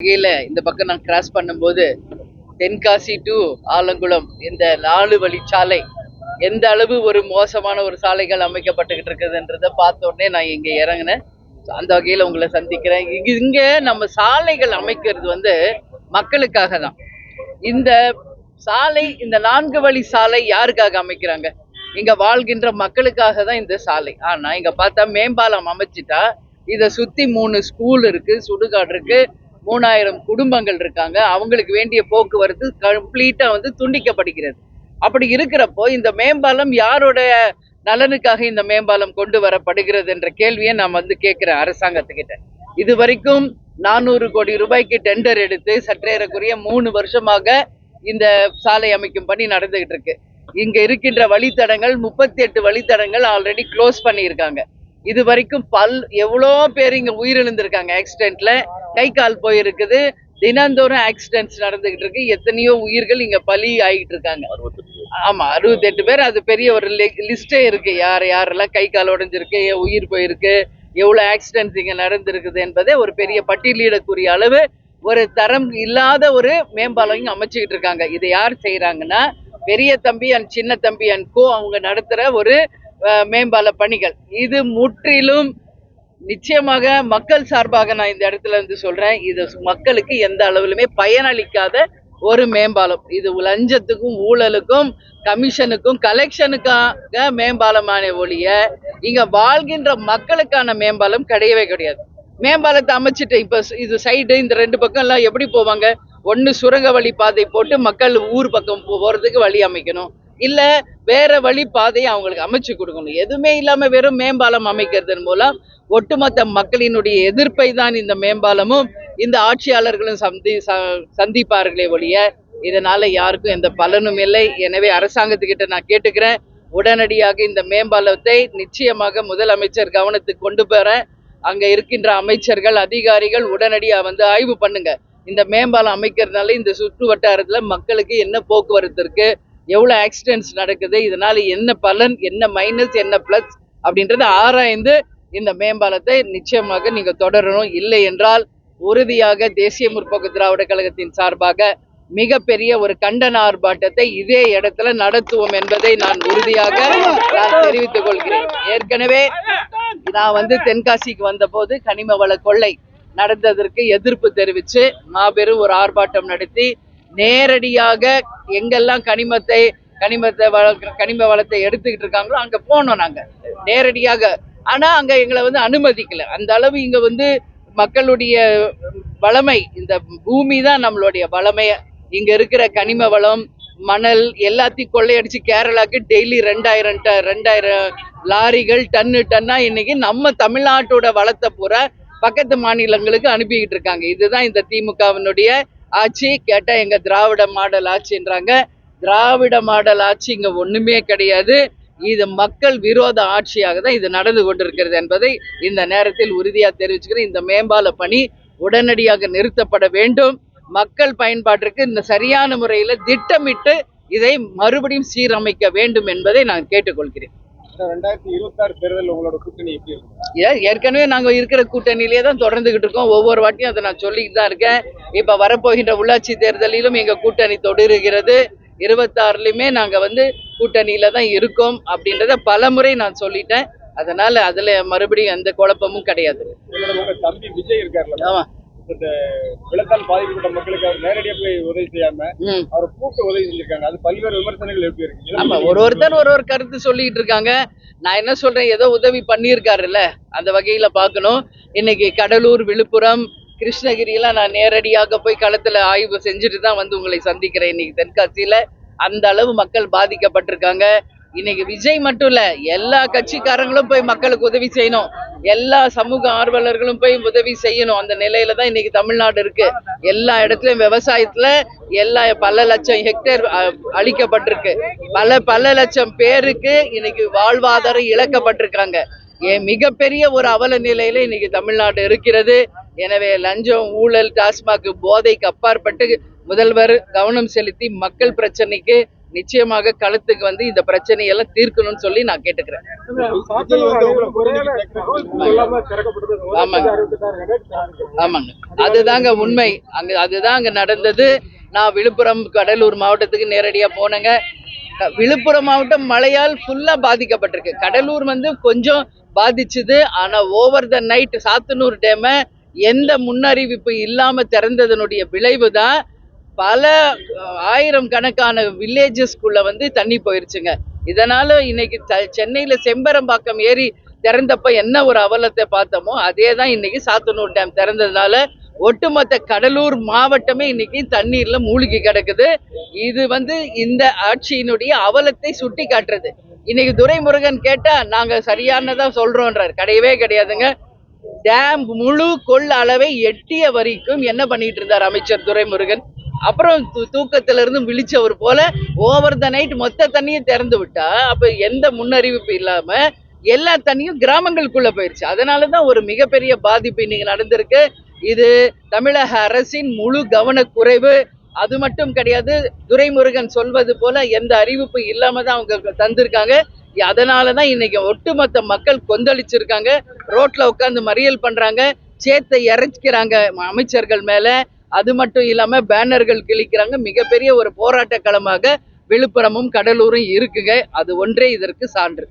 வகையில் இந்த பக்கம் நான் கிராஸ் பண்ணும்போது தென்காசி டு ஆலங்குளம் இந்த நாலு வழிச்சாலை எந்த அளவு ஒரு மோசமான ஒரு சாலைகள் அமைக்கப்பட்டுக்கிட்டு இருக்குதுன்றதை பார்த்த நான் இங்கே இறங்கினேன். அந்த வகையில் உங்களை சந்திக்கிறேன். இங்க இங்கே நம்ம சாலைகள் அமைக்கிறது வந்து மக்களுக்காக தான். இந்த சாலை இந்த நான்கு வழி சாலை யாருக்காக அமைக்கிறாங்க? இங்கே வாழ்கின்ற மக்களுக்காக தான் இந்த சாலை. ஆனால் இங்கே பார்த்தா மேம்பாலம் அமைச்சிட்டா இதை சுற்றி மூணு ஸ்கூல் இருக்குது சுடுகாடு இருக்குது மூணாயிரம் குடும்பங்கள் இருக்காங்க. அவங்களுக்கு வேண்டிய போக்குவரத்து கம்ப்ளீட்டாக வந்து துண்டிக்கப்படுகிறது. அப்படி இருக்கிறப்போ இந்த மேம்பாலம் யாருடைய நலனுக்காக இந்த மேம்பாலம் கொண்டு வரப்படுகிறது என்ற கேள்வியை நான் வந்து கேட்குறேன் அரசாங்கத்துக்கிட்ட. இது வரைக்கும் நானூறு கோடி ரூபாய்க்கு டெண்டர் எடுத்து சற்றேறக்குரிய மூணு வருஷமாக இந்த சாலை அமைக்கும் பணி நடந்துகிட்டு இருக்கு. இங்க இருக்கின்ற வழித்தடங்கள் முப்பத்தி எட்டு வழித்தடங்கள் ஆல்ரெடி க்ளோஸ் பண்ணியிருக்காங்க. இது வரைக்கும் பல் எவ்வளோ பேர் இங்க உயிரிழந்திருக்காங்க ஆக்சிடென்ட்ல கை கால் போயிருக்குது. தினந்தோறும் ஆக்சிடென்ட்ஸ் நடந்துகிட்டு இருக்கு. எத்தனையோ உயிர்கள் இங்க பலி ஆகிட்டு இருக்காங்க. ஆமா அறுபத்தெட்டு பேர். அது பெரிய ஒரு லிஸ்டே இருக்கு. யார் யாரெல்லாம் கை கால் உடைஞ்சிருக்கு உயிர் போயிருக்கு எவ்வளவு ஆக்சிடென்ட்ஸ் இங்க நடந்திருக்குது என்பதே ஒரு பெரிய பட்டியலிடக்கூடிய அளவு ஒரு தரம் இல்லாத ஒரு மேம்பாலம் இங்க அமைச்சுக்கிட்டு இருக்காங்க. இதை யார் செய்யறாங்கன்னா பெரிய தம்பி அண்ட் சின்ன தம்பி அண்ட் கோ அவங்க நடத்துற ஒரு மேம்பால பணிகள். இது முற்றிலும் நிச்சயமாக மக்கள் சார்பாக நான் இந்த இடத்துல இருந்து சொல்றேன். இது மக்களுக்கு எந்த அளவிலுமே பயனளிக்காத ஒரு மேம்பாலம். இது லஞ்சத்துக்கும் ஊழலுக்கும் கமிஷனுக்கும் கலெக்ஷனுக்காக மேம்பாலமான ஒழிய இங்க வாழ்கின்ற மக்களுக்கான மேம்பாலம் கிடையவே கிடையாது. மேம்பாலத்தை அமைச்சிட்டு இப்ப இது சைடு இந்த ரெண்டு பக்கம் எல்லாம் எப்படி போவாங்க? ஒன்னு சுரங்க வழி பாதை போட்டு மக்கள் ஊர் பக்கம் போறதுக்கு வழி அமைக்கணும். இல்ல வேற வழி பாதையை அவங்களுக்கு அமைச்சு கொடுக்கணும். எதுவுமே இல்லாம வெறும் மேம்பாலம் அமைக்கிறதன் மூலம் ஒட்டுமொத்த மக்களினுடைய எதிர்ப்பை தான் இந்த மேம்பாலமும் இந்த ஆட்சியாளர்களும் சந்தி ச- சந்திப்பார்களே ஒழிய இதனால யாருக்கும் எந்த பலனும் இல்லை. எனவே அரசாங்கத்துக்கிட்ட நான் கேட்டுக்கிறேன். உடனடியாக இந்த மேம்பாலத்தை நிச்சயமாக முதலமைச்சர் கவனத்துக்கு கொண்டு போற அங்க இருக்கின்ற அமைச்சர்கள் அதிகாரிகள் உடனடியா வந்து ஆய்வு பண்ணுங்க. இந்த மேம்பாலம் அமைக்கிறதுனால இந்த சுற்று வட்டாரத்துல மக்களுக்கு என்ன போக்குவரத்து இருக்கு எவ்வளவு ஆக்சிடென்ட்ஸ் நடக்குது இதனால என்ன பலன் என்ன மைனஸ் என்ன ப்ளஸ் அப்படின்றத ஆராய்ந்து இந்த மேம்பாலத்தை நிச்சயமாக நீங்க தொடரணும். இல்லை என்றால் உறுதியாக தேசிய முற்போக்கு திராவிட கழகத்தின் சார்பாக மிகப்பெரிய ஒரு கண்டன ஆர்ப்பாட்டத்தை இதே இடத்துல நடத்துவோம் என்பதை நான் உறுதியாக நான் தெரிவித்துக் கொள்கிறேன். ஏற்கனவே நான் வந்து தென்காசிக்கு வந்தபோது கனிம வள கொள்ளை நடந்ததற்கு எதிர்ப்பு தெரிவித்து மாபெரும் ஒரு ஆர்ப்பாட்டம் நடத்தி நேரடியாக எங்கெல்லாம் கனிமத்தை கனிமத்தை வளர்க்க கனிம வளத்தை எடுத்துக்கிட்டு இருக்காங்களோ அங்கே போனோம் நாங்கள் நேரடியாக. ஆனால் அங்கே எங்களை வந்து அனுமதிக்கலை. அந்த அளவு இங்கே வந்து மக்களுடைய வளமை இந்த பூமி தான் நம்மளுடைய வளமைய இங்கே இருக்கிற கனிம வளம் மணல் எல்லாத்தையும் கொள்ளையடிச்சு கேரளாக்கு டெய்லி ரெண்டாயிரம் ட ரெண்டாயிரம் லாரிகள் டன்னு டன்னா இன்னைக்கு நம்ம தமிழ்நாட்டோட வளத்தை பூரா பக்கத்து மாநிலங்களுக்கு அனுப்பிக்கிட்டு இருக்காங்க. இதுதான் இந்த திமுகவினுடைய ஆட்சி கேட்டால் எங்கள் திராவிட மாடல் ஆட்சின்றாங்க திராவிட மாடல் ஆட்சி இங்கே ஒன்றுமே கிடையாது. இது மக்கள் விரோத ஆட்சியாக தான் இது நடந்து கொண்டிருக்கிறது என்பதை இந்த நேரத்தில் உறுதியாக தெரிவிச்சுக்கிறேன். இந்த மேம்பால பணி உடனடியாக நிறுத்தப்பட வேண்டும். மக்கள் பயன்பாட்டிற்கு இந்த சரியான முறையில் திட்டமிட்டு இதை மறுபடியும் சீரமைக்க வேண்டும் என்பதை நான் கேட்டுக்கொள்கிறேன். ரெண்டாயிரத்தி இருபத்தி ஆறு தேர்தல் உங்களோட கூட்டணி எப்படி இருக்கும் ஏற்கனவே நாங்க இருக்கிற கூட்டணியிலே தான் தொடர்ந்துகிட்டு இருக்கோம். ஒவ்வொரு வாட்டியும் அதை நான் சொல்லிட்டு தான் இருக்கேன். இப்ப வரப்போகின்ற உள்ளாட்சி தேர்தலிலும் எங்க கூட்டணி தொடருகிறது. இருபத்தாறுலயுமே நாங்க வந்து கூட்டணியில தான் இருக்கோம் அப்படின்றத பலமுறை நான் சொல்லிட்டேன். அதனால அதுல மறுபடியும் எந்த குழப்பமும் கிடையாது. உங்களோட வெள்ளத்தால் பாதிக்கப்பட்ட மக்களுக்கு அவர் நேரடியா போய் உதவி செய்யாம அவர் கூப்பிட்டு உதவி செஞ்சிருக்காங்க. அது பல்வேறு விமர்சனங்கள் எப்படி இருக்கு? ஆமா ஒரு ஒருத்தர் ஒரு ஒரு கருத்து சொல்லிட்டு இருக்காங்க. நான் என்ன சொல்றேன்? ஏதோ உதவி பண்ணியிருக்காருல்ல. அந்த வகையில பார்க்கணும். இன்னைக்கு கடலூர் விழுப்புரம் கிருஷ்ணகிரியெல்லாம் நான் நேரடியாக போய் களத்துல ஆய்வு செஞ்சுட்டு தான் வந்து உங்களை சந்திக்கிறேன். இன்னைக்கு தென்காசியில அந்த அளவு மக்கள் பாதிக்கப்பட்டிருக்காங்க. இன்னைக்கு விஜய் மட்டும் இல்ல எல்லா கட்சிக்காரங்களும் போய் மக்களுக்கு உதவி செய்யணும். எல்லா சமூக ஆர்வலர்களும் போய் உதவி செய்யணும். அந்த நிலையில தான் இன்னைக்கு தமிழ்நாடு இருக்கு. எல்லா இடத்துலயும் விவசாயத்துல எல்லா பல லட்சம் ஹெக்டேர் அ- அழிக்கப்பட்டிருக்கு. பல பல லட்சம் பேருக்கு இன்னைக்கு வாழ்வாதாரம் இழக்கப்பட்டிருக்காங்க. ஏன் மிகப்பெரிய ஒரு அவல நிலையில இன்னைக்கு தமிழ்நாடு இருக்கிறது. எனவே லஞ்சம் ஊழல் டாஸ்மாக் போதைக்கு அப்பாற்பட்டு முதல்வர் கவனம் செலுத்தி மக்கள் பிரச்சனைக்கு நிச்சயமாக களத்துக்கு வந்து இந்த பிரச்சனையெல்லாம் தீர்க்கணும்னு சொல்லி நான் கேட்டுக்கிறேன். ஆமாங்க. ஆமாங்க. அதுதாங்க உண்மை. அங்க அதுதான் அங்க நடந்தது. நான் விழுப்புரம் கடலூர் மாவட்டத்துக்கு நேரடியா போனேங்க. விழுப்புரம் மாவட்டம் மழையால் ஃபுல்லா பாதிக்கப்பட்டிருக்கு. கடலூர் வந்து கொஞ்சம் பாதிச்சுது. ஆனா ஓவர் த நைட் சாத்தனூர் டேம எந்த முன்னறிவிப்பு இல்லாம திறந்ததனுடைய விளைவு தான் பல ஆயிரம் கணக்கான வில்லேஜஸ்குள்ள வந்து தண்ணி போயிருச்சுங்க. இதனால இன்னைக்கு சென்னையில செம்பரம்பாக்கம் ஏரி திறந்தப்ப என்ன ஒரு அவலத்தை பார்த்தோமோ அதே தான் இன்னைக்கு சாத்தனூர் டேம் திறந்ததுனால ஒட்டுமொத்த கடலூர் மாவட்டமே இன்னைக்கு தண்ணீர்ல மூழ்கி கிடக்குது. இது வந்து இந்த ஆட்சியினுடைய அவலத்தை சுட்டி காட்டுறது. இன்னைக்கு துரைமுருகன் கேட்டா நாங்க சரியானதா சொல்றோன்றார் கிடையவே கிடையாதுங்க. டேம் முழு கொள் அளவை எட்டிய வரைக்கும் என்ன பண்ணிட்டு இருந்தார் அமைச்சர் துரைமுருகன்? அப்புறம் தூ- இருந்து விழிச்சவர் போல ஓவர் த நைட் மொத்த தண்ணியும் திறந்து விட்டா அப்ப எந்த முன்னறிவிப்பு இல்லாம எல்லா தண்ணியும் கிராமங்களுக்குள்ள போயிருச்சு. அதனாலதான் ஒரு மிகப்பெரிய பாதிப்பு இன்னைக்கு நடந்திருக்கு. இது தமிழக அரசின் முழு கவனக்குறைவு. அது மட்டும் கிடையாது துரைமுருகன் சொல்வது போல எந்த அறிவிப்பு இல்லாம தான் அவங்க தந்திருக்காங்க. அதனாலதான் இன்னைக்கு ஒட்டுமொத்த மக்கள் கொந்தளிச்சிருக்காங்க. ரோட்ல உட்காந்து மறியல் பண்றாங்க. சேத்தை இறைச்சிக்கிறாங்க அமைச்சர்கள் மேல. அது மட்டும் இல்லாம பேனர்கள் கிழிக்கிறாங்க. மிகப்பெரிய ஒரு போராட்ட களமாக விழுப்புரமும் கடலூரும் இருக்குங்க. அது ஒன்றே இதற்கு சான்று.